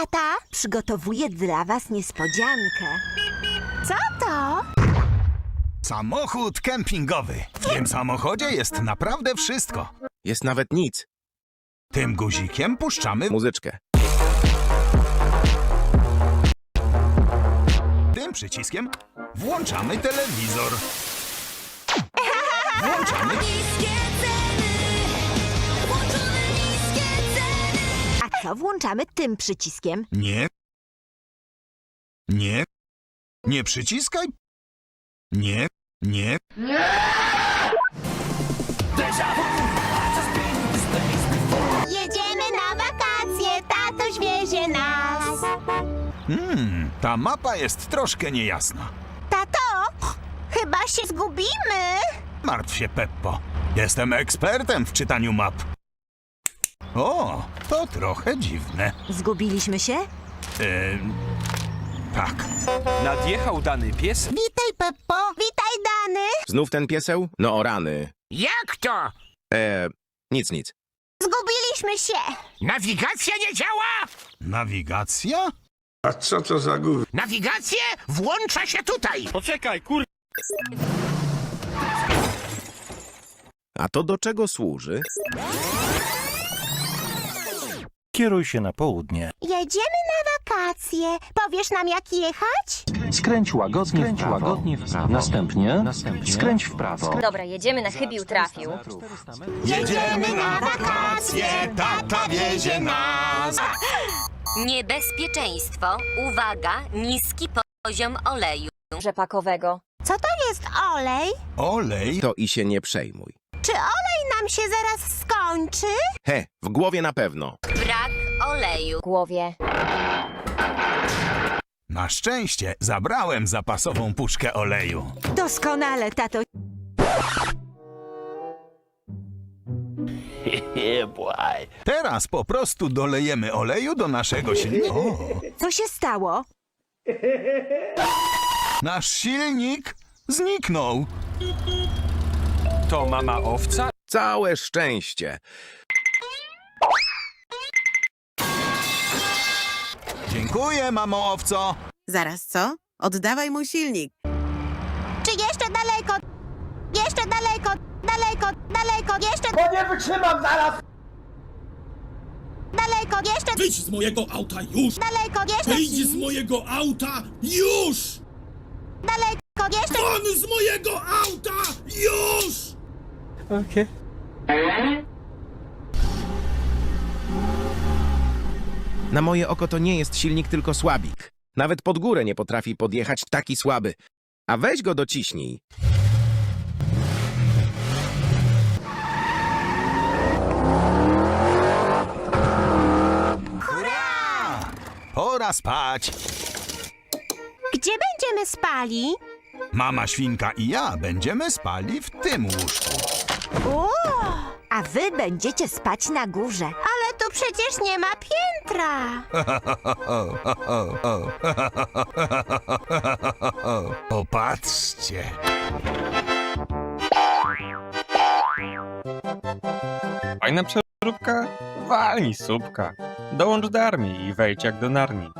tata? Przygotowuję dla was niespodziankę. Co to? Samochód kempingowy. W tym samochodzie jest naprawdę wszystko. Jest nawet nic. Tym guzikiem puszczamy Muzyczkę. tym przyciskiem włączamy telewizor. Włączamy co włączamy tym przyciskiem? nie. Nie. Nie przyciskaj. Nie. Nie. Jedziemy na wakacje, tatoś wiezie nas. Hmm, ta mapa jest troszkę niejasna. Tato, chyba się zgubimy. Martw się, Peppo. Jestem ekspertem w czytaniu map. O, to trochę dziwne. Zgubiliśmy się? Ym, tak. Nadjechał dany pies Witaj, Peppo. Witaj, Dany. Znów ten pieseł? No o rany. Jak to? E, nic, nic. Zgubiliśmy się. Nawigacja nie działa? Nawigacja? A co to za gówno? Nawigację włącza się tutaj. Poczekaj, kur... A to do czego służy? Kieruj się na południe. Jedziemy na wakacje. Powiesz nam, jak jechać? Skręć łagodnie, w prawo. łagodnie w prawo. Następnie, skręć w prawo. Dobra, jedziemy na chybił trafił. Jedziemy na wakacje, tata wiezie nas. Niebezpieczeństwo. Uwaga, niski poziom oleju rzepakowego. Co to jest olej? Olej? To i się nie przejmuj. Czy olej nam się zaraz skończy? He, w głowie na pewno. Brak oleju. W głowie. Na szczęście zabrałem zapasową puszkę oleju. Doskonale, tato. Teraz po prostu dolejemy oleju do naszego silnika. O, Co się stało? nasz silnik zniknął. To mama owca? Całe szczęście. Dziękuję, mamo owco. Zaraz co? Oddawaj mój silnik. Czy jeszcze daleko? Jeszcze daleko, daleko, daleko, jeszcze... Bo nie wytrzymam zaraz! Daleko, jeszcze... Wyjdź z mojego auta już! Daleko, jeszcze... Wyjdź z mojego auta już! Daleko, jeszcze... Won z mojego auta! Na moje oko to nie jest silnik, tylko słabik. Nawet pod górę nie potrafi podjechać taki słaby. A weź go dociśnij. Hurra! Pora spać. Gdzie będziemy spali? Mama świnka i ja będziemy spali w tym łóżku. Uuu, A wy będziecie spać na górze. ale tu przecież nie ma piętra. Popatrzcie. Fajna przeróbka? Walnij słupka. Dołącz do armii i wejdź jak do narni.